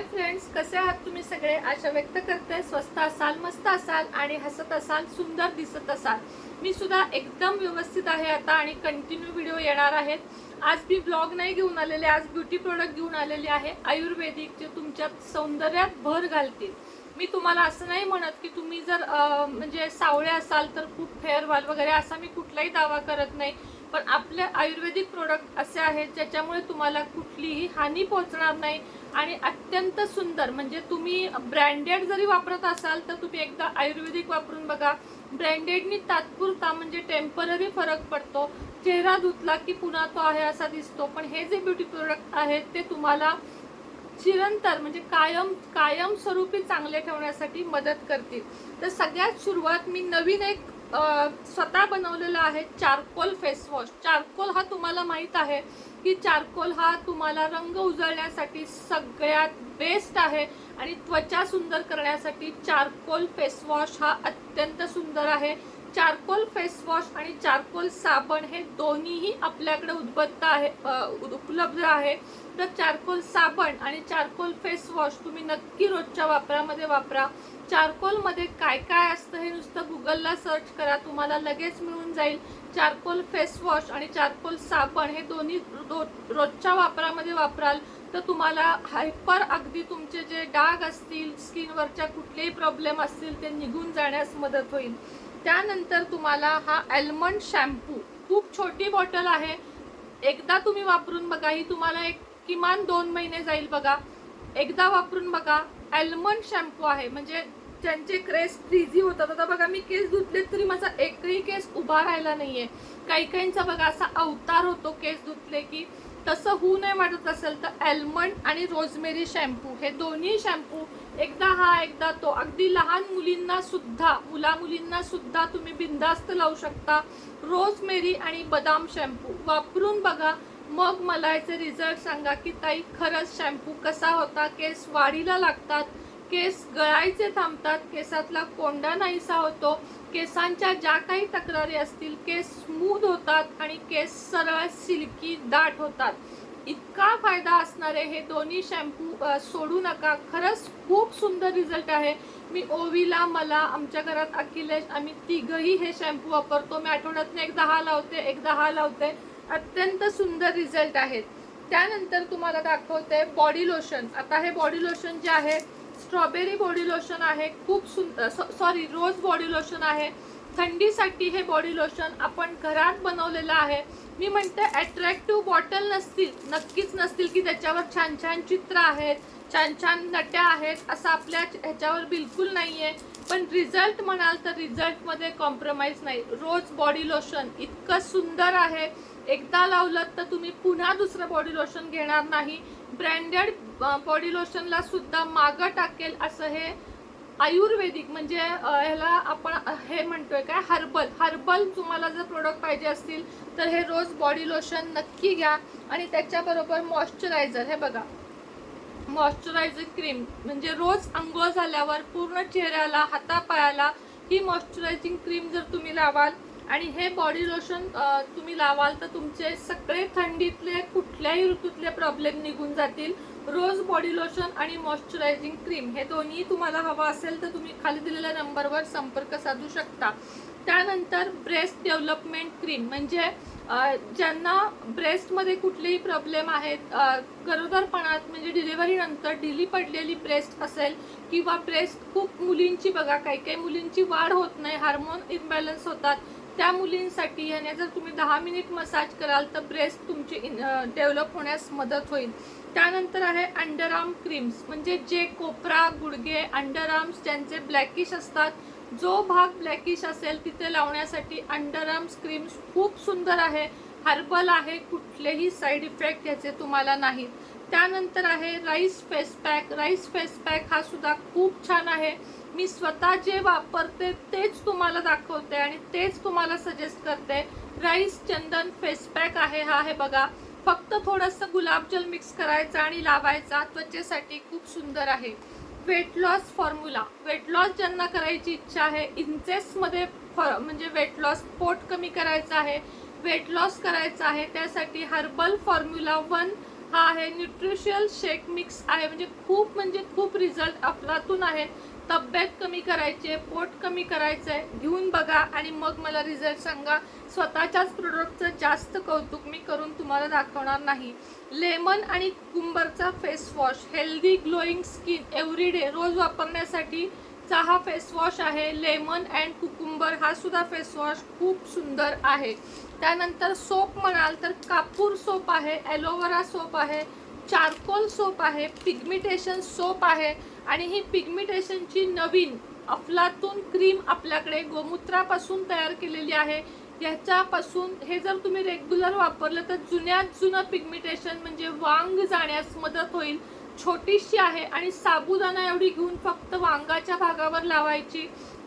Hi friends कसे आहात तुम्ही सगळे? आशा व्यक्त करते. स्वस्त असाल मस्त असाल आणि हसत असाल सुंदर दिसत असाल. मी सुद्धा एकदम व्यवस्थित आहे आता आणि कंटिन्यू व्हिडिओ येणार आहेत. आज मी ब्लॉग नाही घेऊन आलेले आज ब्युटी प्रोडक्ट घेऊन आलेले आहे. आयुर्वेदिक जे तुमच्या सौंदर्यात भर घालतील. मी तुम्हाला असं नाही म्हणत की तुम्ही जर म्हणजे सावळे असाल तर खूप फेअर व्हाल वगैरे असा मी कुठलाही दावा करत नाही. पण आपले आयुर्वेदिक प्रोडक्ट असे आहेत ज्याच्यामुळे तुम्हाला कुठलीही हानी पोहोचणार नाही. आणि अत्यंत सुंदर म्हणजे तुम्ही ब्रँडेड जरी वापरत असाल तर तुम्ही एकदा आयुर्वेदिक वापरून बघा. ब्रँडेडनी तात्पुरता म्हणजे टेंपररी फरक पडतो. चेहरा धुतला की पुन्हा तो आहे असा दिसतो. पण हे जे ब्युटी प्रोडक्ट आहेत ते तुम्हाला चिरंतर म्हणजे कायम कायम स्वरूपी चांगले ठेवण्यासाठी मदत करतील. तर सगळ्यात सुरुवात मी नवीन एक स्वतः बनवलेला आहे चारकोल फेस वॉश. चारकोल हा तुम्हाला माहीत आहे की चारकोल हा तुम्हाला रंग उजळण्यासाठी सगळ्यात बेस्ट आहे आणि त्वचा सुंदर करण्यासाठी चारकोल फेस वॉश हा अत्यंत सुंदर आहे. चारकोल फेसवॉश आणि चारकोल साबण हे दोन्हीही आपल्याकडे उद्बत्त आहे उपलब्ध आहे. तर चारकोल साबण आणि चारकोल फेसवॉश तुम्ही नक्की रोजच्या वापरामध्ये वापरा. चारकोलमध्ये काय काय असतं हे नुसतं गुगलला सर्च करा तुम्हाला लगेच मिळून जाईल. चारकोल फेसवॉश आणि चारकोल साबण हे दोन्ही रो रोजच्या वापरामध्ये वापराल. तर तुम्हाला हायपर अगदी तुमचे जे डाग असतील स्किनवरच्या कुठलेही प्रॉब्लेम असतील ते निघून जाण्यास मदत होईल. त्यानंतर तुम्हाला हा ॲल्मंड शॅम्पू खूप छोटी बॉटल आहे. एकदा तुम्ही वापरून बघा ही तुम्हाला एक किमान दोन महिने जाईल बघा. एकदा वापरून बघा ॲल्मंड शॅम्पू आहे. म्हणजे ज्यांचे केस फ्रीजी होतात. आता बघा मी केस धुतले तरी माझा एकही केस उभा राहिला नाहीये. काही काहींचा बघा असा अवतार होतो केस धुतले की तसं होऊ नये वाटत असेल तर ॲल्मंड आणि रोजमेरी शॅम्पू हे दोन्ही शॅम्पू एकदा हा एकदा तो. अगदी लहान मुलींना सुद्धा मुला मुलींना सुद्धा तुम्ही बिंदास्त लावू शकता. रोजमेरी आणि बदाम शॅम्पू. वापरून बघा. मग मला याचे रिझल्ट सांगा की ताई खरंच शॅम्पू कसा होता? केस वाढीला लागतात. केस गळायचे थांबतात. केसातला कोंडा नाहीसा होतो. केसांच्या ज्या काही तक्रारी असतील केस स्मूथ होतात आणि केस सरळ सिल्की दाट होतात. इतका फायदा असणारे हे दोन्ही शॅम्पू सोडू नका. खरंच खूप सुंदर रिझल्ट आहे. मी ओवीला मला आमच्या घरात अखिलेश आम्ही तिघही हे शॅम्पू वापरतो. मी आठवड्यातनं एकदा हा लावते एकदा हा लावते. अत्यंत सुंदर रिझल्ट आहेत. त्यानंतर तुम्हाला दाखवते बॉडी लोशन. आता हे बॉडी लोशन जे आहे स्ट्रॉबेरी बॉडी लोशन आहे खूप सुंदर सॉरी रोज बॉडी लोशन आहे. थंडीसाठी हे बॉडी लोशन आपण घरात बनवलेलं आहे. मी म्हणते अट्रॅक्टिव्ह बॉटल नसतील नक्कीच नसतील की त्याच्यावर छान छान चित्र आहेत छान छान नट्या आहेत असं आपल्या ह्याच्यावर बिलकुल नाही आहे पण रिझल्ट म्हणाल तर रिझल्टमध्ये कॉम्प्रोमाइज नाही. रोज बॉडी लोशन इतकं सुंदर आहे. एकदा लावलं तर तुम्ही पुन्हा दुसरं बॉडी लोशन घेणार नाही. ब्रँडेड बॉडी लोशनला सुद्धा मागं टाकेल असं हे आयुर्वेदिक म्हणजे ह्याला आपण हे म्हणतोय काय हर्बल. हर्बल तुम्हाला जर प्रोडक्ट पाहिजे असतील तर हे रोज बॉडी लोशन नक्की घ्या. आणि त्याच्याबरोबर मॉइश्चरायझर हे बघा. मॉइश्चरायझर क्रीम म्हणजे रोज आंघोळ झाल्यावर पूर्ण चेहऱ्याला हातापायाला ही मॉइश्चरायझिंग क्रीम जर तुम्ही लावाल आणि हे बॉडी लोशन तुम्ही लावाल तर तुमचे सगळे थंडीतले कुठल्याही ऋतूतले प्रॉब्लेम निघून जातील. रोज बॉडी लोशन आणि मॉइश्चरायझिंग क्रीम हे दोन्ही तुम्हाला हवं असेल तर तुम्ही खाली दिलेल्या नंबरवर संपर्क साधू शकता. त्यानंतर ब्रेस्ट डेव्हलपमेंट क्रीम म्हणजे ज्यांना ब्रेस्टमध्ये कुठलेही प्रॉब्लेम आहेत गरोदरपणात म्हणजे डिलेवरीनंतर ढिली पडलेली ब्रेस्ट असेल किंवा ब्रेस्ट खूप मुलींची बघा काही काही मुलींची वाढ होत नाही हार्मोन इम्बॅलन्स होतात त्या मुलींसाठी याने जर तुम्ही दहा मिनिट मसाज कराल तर ब्रेस्ट तुमची डेव्हलप होण्यास मदत होईल. त्यानंतर आहे अंडरआर्म क्रीम्स म्हणजे जे कोपरा गुडघे अंडरआर्म्स ज्यांचे ब्लॅकिश असतात जो भाग ब्लॅकिश असेल तिथे लावण्यासाठी अंडरआर्म्स क्रीम्स खूप सुंदर आहे. हर्बल आहे कुठलेही साईड इफेक्ट याचे तुम्हाला नाहीत. त्यानंतर आहे rice face pack rice face pack हा सुद्धा खूप छान आहे. मी स्वतः जे वापरते तेच तुम्हाला दाखवते आणि तेच तुम्हाला सजेस्ट करते. राईस चंदन फेस पॅक आहे हा हे बघा. फक्त थोडंसं गुलाबजल मिक्स करायचं आणि लावायचा. त्वचेसाठी खूप सुंदर आहे. Weight loss formula weight loss ज्यांना करायची इच्छा आहे इंचेसमध्ये फॉर म्हणजे वेट लॉस पोट कमी करायचं आहे. वेट लॉस करायचं आहे त्यासाठी हर्बल फॉर्म्युला वन हा आहे. न्यूट्रिशियल शेक मिक्स आहे. म्हणजे खूप म्हणजे खूप रिझल्ट अफलातून आहे तब्येत कमी करायची आहे पोट कमी करायचं आहे घेऊन बघा आणि मग मला रिझल्ट सांगा. स्वतःच्याच प्रोडक्टचं जास्त कौतुक मी करून तुम्हाला दाखवणार नाही. लेमन आणि कुंबरचा face wash healthy glowing skin everyday रोज वापरण्यासाठी चा हा फेस वॉश आहे. लेमन अँड कुकुंबर हा सुद्धा फेस वॉश खूप सुंदर आहे. त्यानंतर सोप म्हणाल तर कापूर सोप आहे ॲलोवेरा सोप आहे चारकोल सोप आहे पिगमिटेशन सोप आहे. आणि ही पिगमिटेशनची नवीन अफलातून क्रीम आपल्याकडे गोमूत्रापासून तयार केलेली आहे. याच्यापासून हे जर तुम्ही रेग्युलर वापरलं तर जुन्यात जुनं पिगमिटेशन म्हणजे वांग जाण्यास मदत होईल. छोटीशी आहे आणि साबुदाणा एवढी घेऊन फक्त वांगाच्या भागावर लावायची.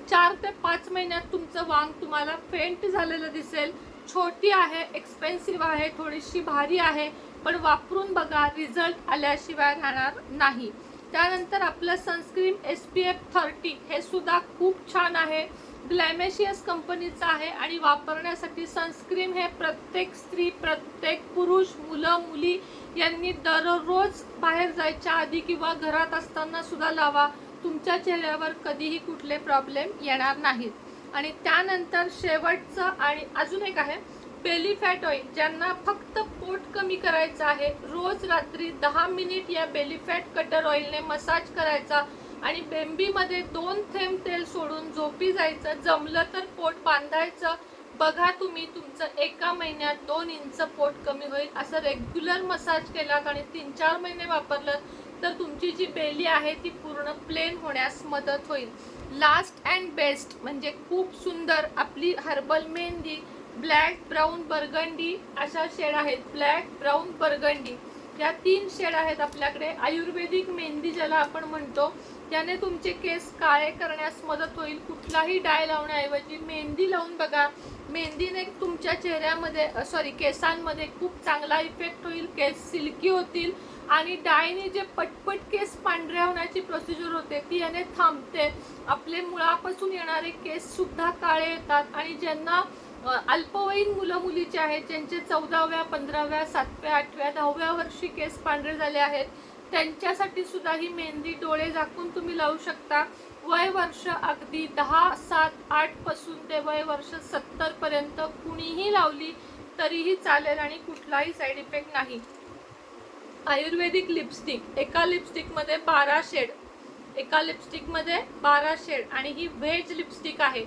चार ते पाच महिन्यात तुमचं वांग तुम्हाला फेंट झालेलं दिसेल. छोटी आहे एक्सपेन्सिव्ह आहे थोडीशी भारी आहे पण वापरून बघा रिझल्ट आल्याशिवाय राहणार नाही. त्यानंतर आपलं sunscreen S P F thirty हे सुद्धा खूप छान आहे. ग्लॅमेशियस कंपनीचं आहे आणि वापरण्यासाठी सनस्क्रीन हे प्रत्येक स्त्री प्रत्येक पुरुष मुलं मुली यांनी दररोज बाहेर जायच्या आधी किंवा घरात असताना सुद्धा लावा. तुमच्या चेहऱ्यावर कधीही कुठले प्रॉब्लेम येणार नाहीत. आणि त्यानंतर शेवटचं आणि अजून एक आहे बेली फॅट ऑइल ज्यांना फक्त पोट कमी करायचं आहे रोज रात्री दहा मिनिट या बेली फॅट कटर ऑइलने मसाज करायचा आणि बेंबीमध्ये दोन थेंब तेल सोडून झोपी जायचं जमलं तर पोट बांधायचं. बघा तुम्ही तुमचं एका महिन्यात दोन इंच पोट कमी होईल. असं रेग्युलर मसाज केलात आणि तीन चार महिने वापरलं तर तुमची जी बेली आहे ती पूर्ण प्लेन होण्यास मदत होईल. लास्ट अँड बेस्ट म्हणजे खूप सुंदर आपली herbal mehndi black brown burgundy अशा शेड आहेत. Black brown burgundy. या तीन शेड आहेत आपल्याकडे. आयुर्वेदिक मेहंदी ज्याला आपण म्हणतो त्याने तुमचे केस काळे करण्यास मदत होईल. कुठलाही डाय लावण्याऐवजी मेहंदी लावून बघा. मेहंदीने तुमच्या चेहऱ्यामध्ये सॉरी केसांमध्ये खूप चांगला इफेक्ट होईल. केस सिल्की होतील. आणि डायने जे पटपट केस पांढऱ्या होण्याची प्रोसिजर होते ती याने थांबते. आपले मुळापासून येणारे केस सुद्धा काळे येतात. आणि ज्यांना अल्पवयीन मुलं मुलीचे आहेत ज्यांचे चौदाव्या पंधराव्या सातव्या आठव्या दहाव्या वर्षी केस पांढरे झाले आहेत. त्यांच्यासाठी सुद्धा ही मेहंदी डोळे झाकून तुम्ही लावू शकता. वय वर्ष अगदी दहा सात आठपासून ते वय वर्ष सत्तर पर्यंत कुणीही लावली तरीही चालेल आणि कुठलाही साईड इफेक्ट नाही. आयुर्वेदिक लिपस्टिक एका लिपस्टिकमध्ये बारा शेड एका लिपस्टिकमध्ये बारा शेड आणि ही व्हेज लिपस्टिक आहे.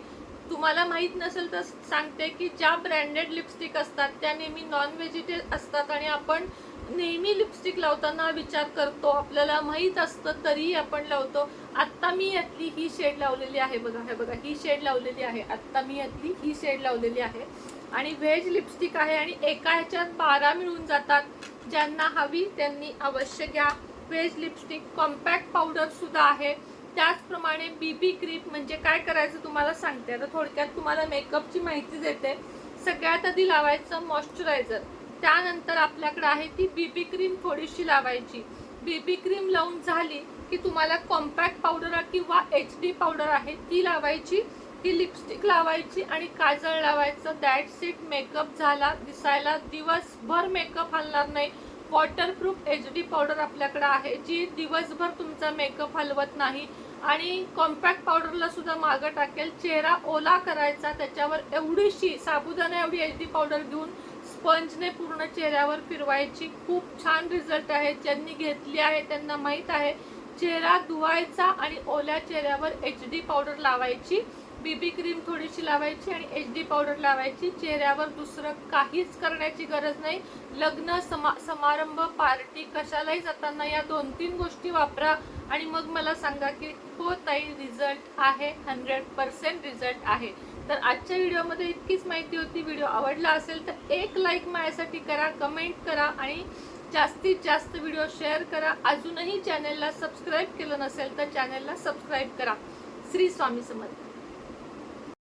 तुम्हाला माहीत नसेल तर सांगते की ज्या ब्रँडेड लिपस्टिक असतात त्या नेहमी नॉन व्हेजिटेरियन असतात आणि आपण नेहमी लिपस्टिक लावताना विचार करतो. आपल्याला माहीत असतं तरीही आपण लावतो. आत्ता मी यातली ही शेड लावलेली आहे बघा हे बघा ही शेड लावलेली आहे. आत्ता मी यातली ही शेड लावलेली आहे. आणि व्हेज लिपस्टिक आहे आणि एका ह्याच्यात बारा मिळून जातात. ज्यांना हवी त्यांनी अवश्य घ्या. व्हेज लिपस्टिक कॉम्पॅक्ट पावडरसुद्धा आहे. त्याचप्रमाणे बीबी क्रीप म्हणजे काय करायचं तुम्हाला सांगते. आता थोडक्यात तुम्हाला मेकअपची माहिती देते. सगळ्यात आधी लावायचं मॉइश्चरायझर त्यानंतर आपल्याकडे आहे ती बीबी क्रीम थोडीशी लावायची. बीबी क्रीम लावून झाली की तुम्हाला कॉम्पॅक्ट पावडर किंवा एच डी पावडर आहे ती लावायची. ही लिपस्टिक लावायची आणि काजळ लावायचं. दॅट सीट मेकअप झाला. दिसायला दिवसभर मेकअप हलणार नाही. वॉटरप्रूफ एच डी पावडर आपल्याकडं आहे जी दिवसभर तुमचा मेकअप हलवत नाही. आणि कॉम्पॅक्ट पावडरला सुद्धा मागं टाकेल. चेहरा ओला करायचा त्याच्यावर एवढीशी साबुदाणा एवढी एच डी पावडर घेऊन स्पंजने पूर्ण चेहऱ्यावर फिरवायची. खूप छान रिझल्ट आहे. ज्यांनी घेतली आहे त्यांना माहीत आहे. चेहरा धुवायचा आणि ओल्या चेहऱ्यावर एच डी पावडर लावायची. बीबी क्रीम थोडीशी लावायची आणि एच डी पावडर लावायची. चेहऱ्यावर दुसरं काहीच करण्याची गरज नाही. लग्न समा समारंभ पार्टी कशालाही जाताना या दोन तीन गोष्टी वापरा आणि मग मला सांगा की हो ताई रिझल्ट आहे हंड्रेड पर्सेंट रिझल्ट आहे. तर आजच्या व्हिडिओमध्ये इतकीच माहिती होती. व्हिडिओ आवडला असेल तर एक लाईक माझ्यासाठी करा कमेंट करा आणि जास्तीत जास्त व्हिडिओ शेअर करा. अजूनही चॅनलला सबस्क्राईब केलं नसेल तर चॅनलला सबस्क्राईब करा. श्री स्वामी समर्थ.